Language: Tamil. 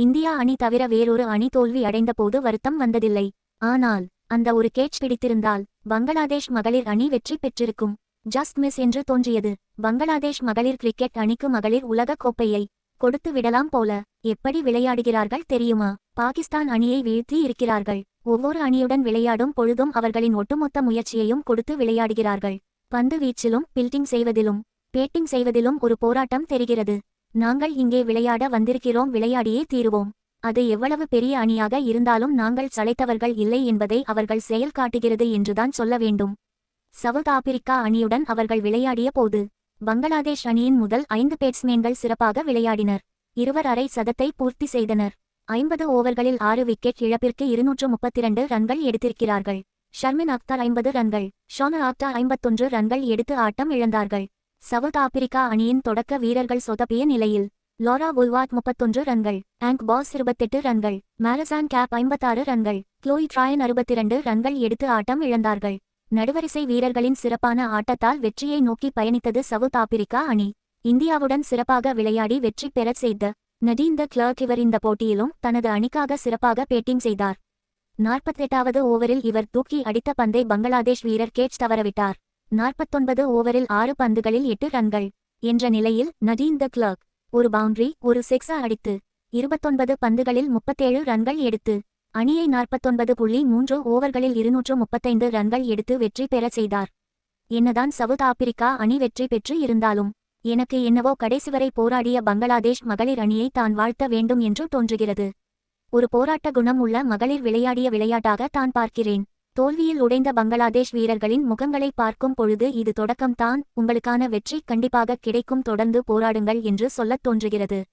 இந்தியா அணி தவிர வேறொரு அணி தோல்வி அடைந்தபோது வருத்தம் வந்ததில்லை. ஆனால் அந்த ஒரு கேட்ச் பிடித்திருந்தால் பங்களாதேஷ் மகளிர் அணி வெற்றி பெற்றிருக்கும். ஜஸ்ட் மிஸ் என்று தோன்றியது. பங்களாதேஷ் மகளிர் கிரிக்கெட் அணிக்கு மகளிர் உலகக் கோப்பையை கொடுத்து விடலாம் போல எப்படி விளையாடுகிறார்கள் தெரியுமா? பாகிஸ்தான் அணியை வீழ்த்தி இருக்கிறார்கள். ஒவ்வொரு அணியுடன் விளையாடும் பொழுதும் அவர்களின் ஒட்டுமொத்த முயற்சியையும் கொடுத்து விளையாடுகிறார்கள். பந்து வீச்சிலும் பில்டிங் செய்வதிலும் பேட்டிங் செய்வதிலும் ஒரு போராட்டம் தெரிகிறது. நாங்கள் இங்கே விளையாட வந்திருக்கிறோம் விளையாடியே தீருவோம். அது எவ்வளவு பெரிய அணியாக இருந்தாலும் நாங்கள் சளைத்தவர்கள் இல்லை என்பதை அவர்கள் செயல் காட்டுகிறது என்றுதான் சொல்ல வேண்டும். சவுத் ஆப்பிரிக்கா அணியுடன் அவர்கள் விளையாடிய போது பங்களாதேஷ் அணியின் முதல் ஐந்து பேட்ஸ்மேன்கள் சிறப்பாக விளையாடினர். இருவர் அரை சதத்தை பூர்த்தி செய்தனர். ஐம்பது ஓவர்களில் ஆறு விக்கெட் இழப்பிற்கு இருநூற்று முப்பத்திரண்டு ரன்கள் எடுத்திருக்கிறார்கள். ஷர்மின் அக்தார் ஐம்பது ரன்கள் ஷோனர் ஆக்டார் ஐம்பத்தொன்று ரன்கள் எடுத்து ஆட்டம் இழந்தார்கள். சவுத் ஆப்பிரிக்கா அணியின் தொடக்க வீரர்கள் சொதப்பிய நிலையில் லோரா உல்வாட் முப்பத்தொன்று ரன்கள் ஆங்க் பாஸ் இருபத்தெட்டு ரன்கள் மாரசான் கேப் ஐம்பத்தாறு ரன்கள் க்ளோய் ட்ராயன் அறுபத்திரண்டு ரன்கள் எடுத்து ஆட்டம் இழந்தார்கள். நடுவரிசை வீரர்களின் சிறப்பான ஆட்டத்தால் வெற்றியை நோக்கி பயணித்தது சவுத் ஆப்பிரிக்கா அணி. இந்தியாவுடன் சிறப்பாக விளையாடி வெற்றி பெறச் செய்த நடீன் த கிளர்க் இவர் இந்த போட்டியிலும் தனது அணிக்காக சிறப்பாக பேட்டிங் செய்தார். நாற்பத்தெட்டாவது ஓவரில் இவர் தூக்கி அடித்த பந்தை பங்களாதேஷ் வீரர் கேட்ச் தவறவிட்டார். நாற்பத்தொன்பது ஓவரில் ஆறு பந்துகளில் எட்டு ரன்கள் என்ற நிலையில் நடீன் த கிளர்க் ஒரு பவுண்டரி ஒரு செக்ஸா அடித்து இருபத்தொன்பது பந்துகளில் முப்பத்தேழு ரன்கள் எடுத்து அணியை நாற்பத்தொன்பது புள்ளி மூன்று ஓவர்களில் இருநூற்று முப்பத்தைந்து ரன்கள் எடுத்து வெற்றி பெறச் செய்தார். என்னதான் சவுத் ஆப்பிரிக்கா அணி வெற்றி பெற்று இருந்தாலும் எனக்கு என்னவோ கடைசி வரை போராடிய பங்களாதேஷ் மகளிர் அணியை தான் வாழ்த்த வேண்டும் என்று தோன்றுகிறது. ஒரு போராட்ட குணம் உள்ள மகளிர் விளையாடிய விளையாட்டாக தான் பார்க்கிறேன். தோல்வியில் உடைந்த பங்களாதேஷ் வீரர்களின் முகங்களை பார்க்கும் பொழுது இது தொடக்கம்தான். உங்களுக்கான வெற்றி கண்டிப்பாக கிடைக்கும். தொடர்ந்து போராடுங்கள் என்று சொல்லத் தோன்றுகிறது.